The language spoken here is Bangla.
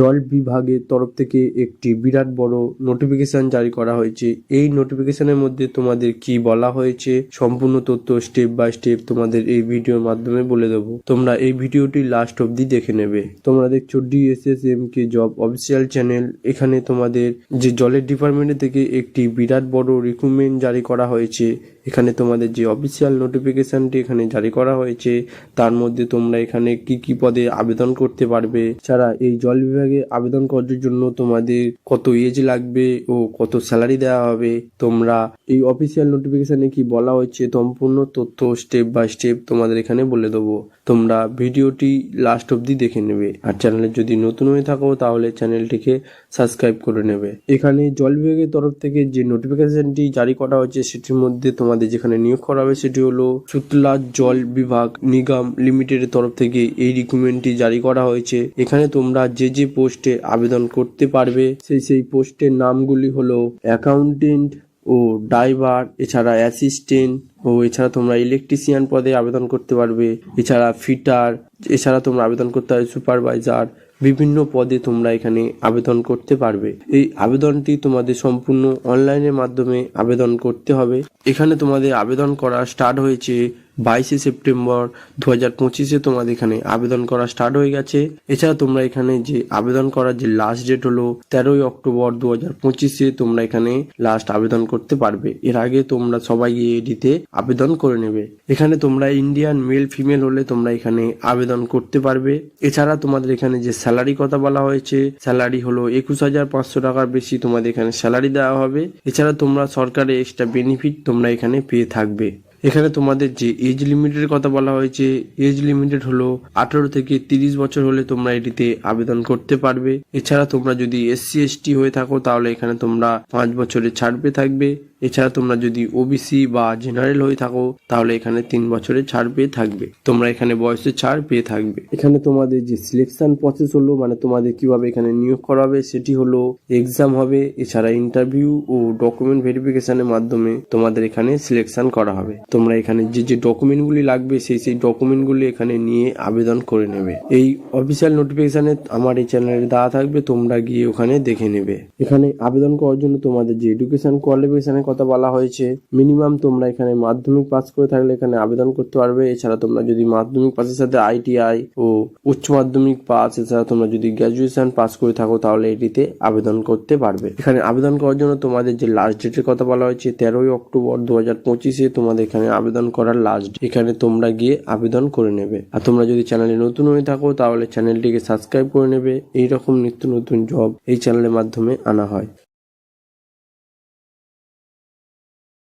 জল বিভাগের তরফ থেকে একটি বিরাট বড় নোটিফিকেশন জারি করা হয়েছে। এই নোটিফিকেশনের মধ্যে তোমাদের কি বলা হয়েছে সম্পূর্ণ তথ্য স্টেপ বাই স্টেপ তোমাদের এই ভিডিওর মাধ্যমে বলে দেবো। তোমরা এই ভিডিওটি লাস্ট অবধি দেখে নেবে। তোমরা দেখছ ডিএসএসএম কে জব অফিসিয়াল চ্যানেল এখানে তোমাদের যে জলের ডিপার্টমেন্ট থেকে একটি বিরাট বড় রিক্রুটমেন্ট জারি করা হয়েছে। এখানে তোমাদের যে অফিসিয়াল নোটিফিকেশনটি এখানে জারি করা হয়েছে, তার মধ্যে তোমরা এখানে কি কি পদে আবেদন করতে পারবে ছাড়া এই জল বিভাগে আবেদন করার জন্য তোমাদের কত এজ লাগবে ও কত স্যালারি দেওয়া হবে, তোমরা এই অফিসিয়াল নোটিফিকেশনে কি বলা হয়েছে সম্পূর্ণ তথ্য স্টেপ বাই স্টেপ তোমাদের এখানে বলে দেবো। তোমরা ভিডিওটি লাস্ট অবধি দেখে নেবে, আর চ্যানেলে যদি নতুন হয়ে থাকো তাহলে চ্যানেলটিকে সাবস্ক্রাইব করে নেবে। এখানে জল বিভাগের তরফ থেকে যে নোটিফিকেশনটি জারি করা হয়েছে, সেটির মধ্যে তোমাদের যেখানে নিয়োগ করা হবে সেটি হলো সুতলা জল বিভাগ নিগম লিমিটেডের তরফ থেকে এই রিক্রুটমেন্টটি জারি করা হয়েছে। এখানে তোমরা যে যে পোস্টে আবেদন করতে পারবে, সেই সেই পোস্টের নামগুলি হলো অ্যাকাউন্টেন্ট ও ড্রাইভার এছাড়া অ্যাসিস্ট্যান্ট ও এছাড়া তোমরা ইলেকট্রিশিয়ান পদে আবেদন করতে পারবে, এছাড়া ফিটার এছাড়া তোমরা আবেদন করতে পারবে সুপারভাইজার বিভিন্ন পদে তোমরা এখানে আবেদন করতে পারবে। এই আবেদনটি তোমাদের সম্পূর্ণ অনলাইনের মাধ্যমে আবেদন করতে হবে। এখানে তোমাদের আবেদন করা স্টার্ট হয়েছে বাইশে সেপ্টেম্বর দু হাজার পঁচিশে তোমাদের এখানে আবেদন করা স্টার্ট হয়ে গেছে। এছাড়া তোমরা এখানে যে আবেদন করার যে লাস্ট ডেট হলো, তেরোই অক্টোবর দু হাজার পঁচিশে তোমরা এখানে লাস্ট আবেদন করতে পারবে। এর আগে তোমরা সবাই এডিতে আবেদন করে নেবে। এখানে তোমরা ইন্ডিয়ান মেল ফিমেল হলে তোমরা এখানে আবেদন করতে পারবে। এছাড়া তোমাদের এখানে যে স্যালারি কথা বলা হয়েছে স্যালারি হলো একুশ হাজার পাঁচশো টাকার বেশি তোমাদের এখানে স্যালারি দেওয়া হবে। এছাড়া তোমরা সরকারের এক্সট্রা বেনিফিট তোমরা এখানে পেয়ে থাকবে। এখানে তোমাদের যে এজ লিমিটের কথা বলা হয়েছে এজ লিমিটেড হলো আঠারো থেকে তিরিশ বছর হলে তোমরা এটিতে আবেদন করতে পারবে। এছাড়া তোমরা যদি এসসি এসটি হয়ে থাকো, তাহলে এখানে তোমরা পাঁচ বছরের ছাড় পেয়ে থাকবে। এছাড়া তোমরা যদি ওবিসি বা জেনারেল হয়ে থাকো, তাহলে এখানে তিন বছরের ছাড় পেয়ে থাকবে। তোমরা এখানে বয়সের ছাড় পেয়ে থাকবে। এখানে তোমাদের যে সিলেকশন প্রসেস হলো মানে তোমাদের কীভাবে এখানে নিয়োগ করা হবে, সেটি হলো এক্সাম হবে, এছাড়া ইন্টারভিউ ও ডকুমেন্ট ভেরিফিকেশনের মাধ্যমে তোমাদের এখানে সিলেকশন করা হবে। তোমরা এখানে যে যে ডকুমেন্টগুলি লাগবে, সেই সেই ডকুমেন্টগুলি এখানে নিয়ে আবেদন করে নেবে। এই অফিসিয়াল নোটিফিকেশনে আমার এই চ্যানেলে দেওয়া থাকবে, তোমরা গিয়ে ওখানে দেখে নেবে। এখানে আবেদন করার জন্য তোমাদের যে এডুকেশন কোয়ালিফিকেশনের কথা বলা হয়েছে মিনিমাম তোমরা এখানে মাধ্যমিক পাস করে থাকলে এখানে আবেদন করতে পারবে। এছাড়া তোমরা যদি মাধ্যমিক পাসের সাথে আইটিআই ও উচ্চ মাধ্যমিক পাস এছাড়া তোমরা যদি গ্র্যাজুয়েশন পাস করে থাকো, তাহলে এটিতে আবেদন করতে পারবে। এখানে আবেদন করার জন্য তোমাদের যে লাস্ট ডেটের কথা বলা হয়েছে, তেরোই অক্টোবর দু হাজার পঁচিশে তোমাদের এখানে আবেদন করার লাস্ট এখানে তোমরা গিয়ে আবেদন করে নেবে। আর তোমরা যদি চ্যানেলে নতুন হয়ে থাকো, তাহলে চ্যানেলটিকে সাবস্ক্রাইব করে নেবে। এইরকম নিত্য নতুন জব এই চ্যানেলের মাধ্যমে আনা হয়।